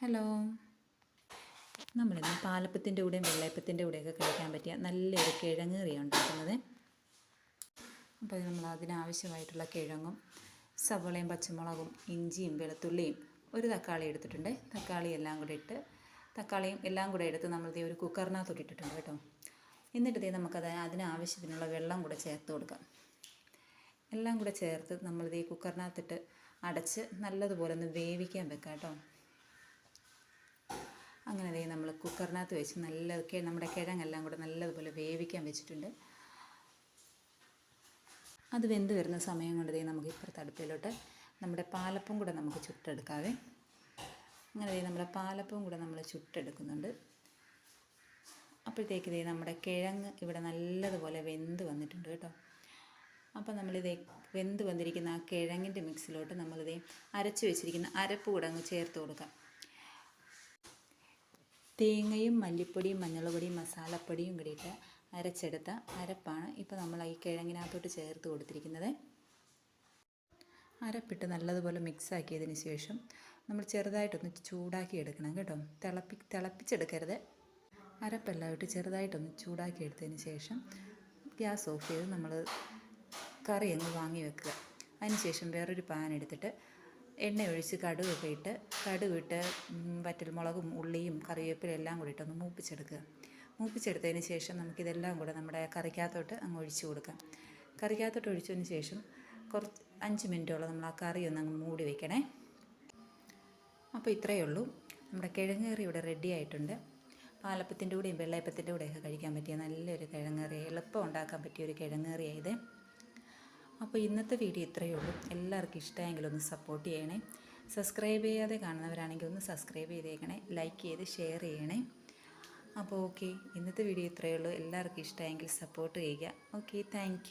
Hello. നമ്മളിന്ന് പാലപ്പത്തിന്റെ കൂടെയും വെള്ളയപ്പത്തിന്റെ കൂടെയൊക്കെ കഴിക്കാൻ പറ്റിയ നല്ലൊരു കിഴങ്ങ് കറിയാണ് ഉണ്ടാക്കുന്നത്. അപ്പോൾ നമ്മൾ അതിനാവശ്യമായിട്ടുള്ള കിഴങ്ങും സവളയും പച്ചമുളകും ഇഞ്ചിയും വെളുത്തുള്ളിയും ഒരു തക്കാളി എടുത്തിട്ടുണ്ട്. തക്കാളി എല്ലാം കൂടെ ഇട്ട് തക്കാളിയും എല്ലാം കൂടെ എടുത്ത് നമ്മൾ ഇതേ ഒരു കുക്കറിനകത്തോട്ട് ഇട്ടിട്ടുണ്ട് കേട്ടോ. എന്നിട്ട് നമുക്കത് അതിനാവശ്യത്തിനുള്ള വെള്ളം കൂടെ ചേർത്ത് കൊടുക്കാം. എല്ലാം കൂടെ ചേർത്ത് നമ്മൾ ദേ കുക്കറിനകത്തിട്ട് അടച്ച് നല്ലതുപോലെ ഒന്ന് വേവിക്കാൻ വെക്കാം കേട്ടോ. അങ്ങനെ ദേ നമ്മൾ കുക്കറിനകത്ത് വെച്ച് നല്ല നമ്മുടെ കിഴങ്ങെല്ലാം കൂടെ നല്ലതുപോലെ വേവിക്കാൻ വെച്ചിട്ടുണ്ട്. അത് വെന്ത് വരുന്ന സമയം കൊണ്ട് ദേ നമുക്ക് ഇപ്പുറത്തെ അടുപ്പിലോട്ട് നമ്മുടെ പാലപ്പം കൂടെ നമുക്ക് ചുട്ടെടുക്കാവേ. അങ്ങനെ ദേ നമ്മുടെ പാലപ്പം കൂടെ നമ്മൾ ചുട്ടെടുക്കുന്നുണ്ട്. അപ്പോഴത്തേക്ക് ദേ നമ്മുടെ കിഴങ്ങ് ഇവിടെ നല്ലതുപോലെ വെന്ത് വന്നിട്ടുണ്ട് കേട്ടോ. അപ്പോൾ നമ്മളിത് വെന്ത് വന്നിരിക്കുന്ന ആ കിഴങ്ങിന്റെ മിക്സിലോട്ട് നമ്മളിത് അരച്ച് വെച്ചിരിക്കുന്ന അരപ്പ് കൂടെ അങ്ങ് ചേർത്ത് കൊടുക്കാം. തേങ്ങയും മല്ലിപ്പൊടിയും മഞ്ഞൾപ്പൊടിയും മസാലപ്പൊടിയും കൂടിയിട്ട് അരച്ചെടുത്ത അരപ്പാണ് ഇപ്പോൾ നമ്മൾ ഈ കിഴങ്ങിനകത്തോട്ട് ചേർത്ത് കൊടുത്തിരിക്കുന്നത്. അരപ്പിട്ട് നല്ലതുപോലെ മിക്സാക്കിയതിന് ശേഷം നമ്മൾ ചെറുതായിട്ടൊന്ന് ചൂടാക്കി എടുക്കണം കേട്ടോ. തിളപ്പി തിളപ്പിച്ചെടുക്കരുത്. അരപ്പെല്ലാം ഇട്ട് ചെറുതായിട്ടൊന്ന് ചൂടാക്കി എടുത്തതിന് ശേഷം ഗ്യാസ് ഓഫ് ചെയ്ത് നമ്മൾ കറി അങ്ങ് വാങ്ങി വെക്കുക. അതിനുശേഷം വേറൊരു പാൻ എടുത്തിട്ട് എണ്ണ ഒഴിച്ച് കടുകൊക്കെ ഇട്ട് കടുകിട്ട് വറ്റൽമുളകും ഉള്ളിയും കറിവേപ്പിലും എല്ലാം കൂടി ഇട്ടൊന്ന് മൂപ്പിച്ചെടുക്കുക. മൂപ്പിച്ചെടുത്തതിന് ശേഷം നമുക്കിതെല്ലാം കൂടെ നമ്മുടെ കറിക്കകത്തോട്ട് അങ്ങ് ഒഴിച്ചു കൊടുക്കാം കറിക്കകത്തോട്ട് ഒഴിച്ചതിന് ശേഷം കുറച്ച് അഞ്ച് മിനിറ്റോളം നമ്മൾ ആ കറി ഒന്ന് അങ്ങ് മൂടി വെക്കണേ. അപ്പോൾ ഇത്രയേ ഉള്ളൂ. നമ്മുടെ കിഴങ്ങ് കറി ഇവിടെ റെഡി ആയിട്ടുണ്ട്. പാലപ്പത്തിന്റെ കൂടെയും വെള്ളയപ്പത്തിന്റെ കൂടെയൊക്കെ കഴിക്കാൻ പറ്റിയ നല്ലൊരു കിഴങ്ങ് കറി എളുപ്പം ഉണ്ടാക്കാൻ പറ്റിയ ഒരു കിഴങ്ങ് കറിയായത് അപ്പോൾ ഇന്നത്തെ വീഡിയോ ഇത്രയേ ഉള്ളൂ. എല്ലാവർക്കും ഇഷ്ടമായെങ്കിൽ ഒന്ന് സപ്പോർട്ട് ചെയ്യണേ. സബ്സ്ക്രൈബ് ചെയ്യാതെ കാണുന്നവരാണെങ്കിൽ ഒന്ന് സബ്സ്ക്രൈബ് ചെയ്തേക്കണേ. ലൈക്ക് ചെയ്ത് ഷെയർ ചെയ്യണേ. അപ്പോൾ ഓക്കെ ഇന്നത്തെ വീഡിയോ ഇത്രയേ ഉള്ളൂ. എല്ലാവർക്കും ഇഷ്ടമായെങ്കിൽ സപ്പോർട്ട് ചെയ്യുക. Okay thank